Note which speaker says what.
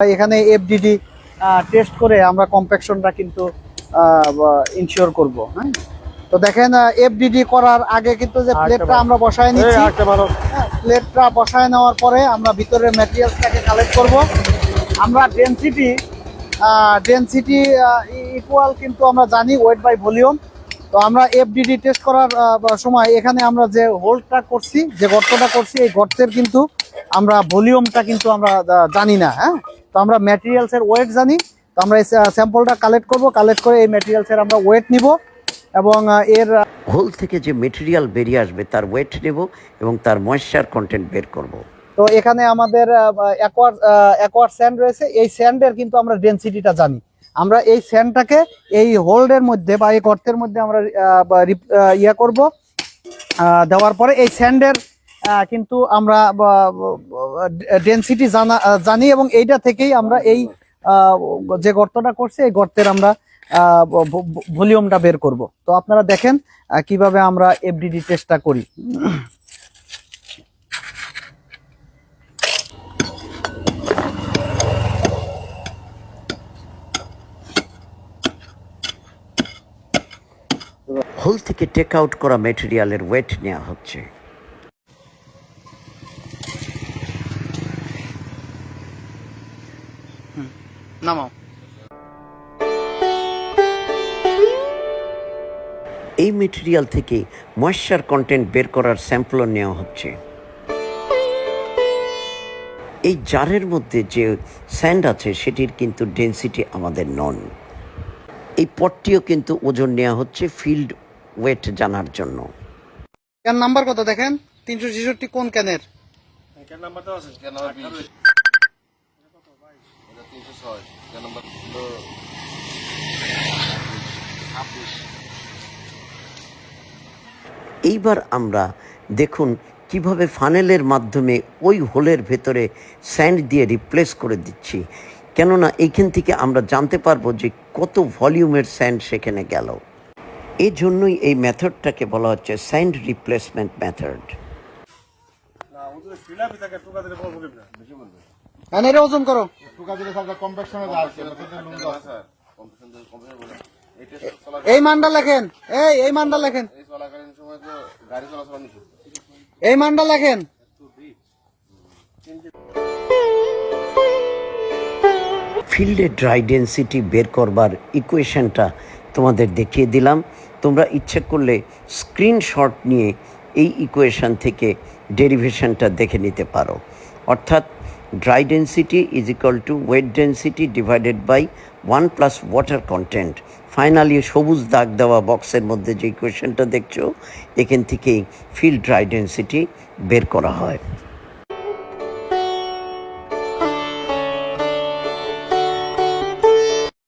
Speaker 1: এখানে FDD test করে আমরা কম্প্যাকশনটা কিন্তু ইনশিওর করব হ্যাঁ? তো দেখেন এফডিডি করার আগে কিন্তু যে প্লেটটা আমরা বসায় নিচ্ছি প্লেটটা বসায় নেওয়ার পরে আমরা ভিতরের ম্যাটেরিয়ালসটাকে কালেক্ট করব। আমরা ডেনসিটি ডেনসিটি ইকুয়াল কিন্তু আমরা জানি ওয়েট বাই ভলিউম তো আমরা এফডিডি টেস্ট করার সময় এখানে আমরা যে হোল্ডটা করছি যে গর্তটা করছি এই গর্তের কিন্তু আমরা ভলিউমটা কিন্তু আমরা জানি না হ্যাঁ তো আমরা ম্যাটেরিয়ালসের ওয়েট জানি তো আমরা এই স্যাম্পলটা কালেক্ট করব কালেক্ট করে এই ম্যাটেরিয়ালসের আমরা ওয়েট নিব এবং এর
Speaker 2: হোল থেকে যে মেটেরিয়াল বেরিয়ে আসবে তার ওয়েট নেব এবং তার ময়েশ্চার কন্টেন্ট বের করব।
Speaker 1: তো এখানে আমাদের অ্যাকোয়ার অ্যাকোয়ার স্যান্ড রয়েছে এই স্যান্ডের কিন্তু আমরা ডেনসিটিটা জানি আমরা এই স্যান্ডটাকে এই হোল্ডের মধ্যে বা এই গর্তের মধ্যে আমরা ইয়ে করব দেওয়ার পরে এই স্যান্ডের কিন্তু আমরা ডেনসিটি জানা জানি এবং এইটা থেকেই আমরা এই যে গর্তটা করছে, এই গর্তের আমরা ভলিউমটা বের করব। তো আপনারা দেখেন কীভাবে আমরা এফডিডি টেস্টটা করি।
Speaker 2: হোল থেকে টেক আউট করা মেটেরিয়ালের ওয়েট নেওয়া হচ্ছে।
Speaker 1: নামাও।
Speaker 2: এই মেটেরিয়াল থেকে ময়েশ্চার কন্টেন্ট বের করার স্যাম্পলও নেওয়া হচ্ছে। এই জারের মধ্যে যে স্যান্ড আছে সেটির কিন্তু ডেন্সিটি আমাদের নন এই পটটিও কিন্তু ওজন নেওয়া হচ্ছে ফিল্ড ওয়েট জানার জন্য।
Speaker 1: ক্যান নাম্বার কত দেখেন? তিনশো ছেষট্টি কোন ক্যানের
Speaker 2: এইবার আমরা দেখুন কীভাবে ফানেলের মাধ্যমে ওই হোলের ভেতরে স্যান্ড দিয়ে রিপ্লেস করে দিচ্ছি। কেননা এইখান থেকে আমরা জানতে পারব যে কত ভলিউমের স্যান্ড সেখানে গেল। এই জন্যই এই মেথডটাকে বলা হচ্ছে স্যান্ড রিপ্লেসমেন্ট মেথড
Speaker 1: এটা ওজন করো। এই মানটা লেখেন এই এই মানটা লেখেন। এই মানটা লেখেন।
Speaker 2: ফিল্ডে ড্রাই ডেন্সিটি বের করবার ইকুয়েশনটা তোমাদের দেখিয়ে দিলাম। তোমরা ইচ্ছে করলে স্ক্রিনশট নিয়ে এই ইকুয়েশন থেকে ডেরিভেশনটা দেখে নিতে পারো। অর্থাৎ dry density is equal to weight density divided by one plus water content finally সবুজ দাগ দেওয়া বক্সের মধ্যে যে ইকুয়েশনটা দেখছ, এখান থেকে ফিল্ড ড্রাই ডেন্সিটি বের করা হয়।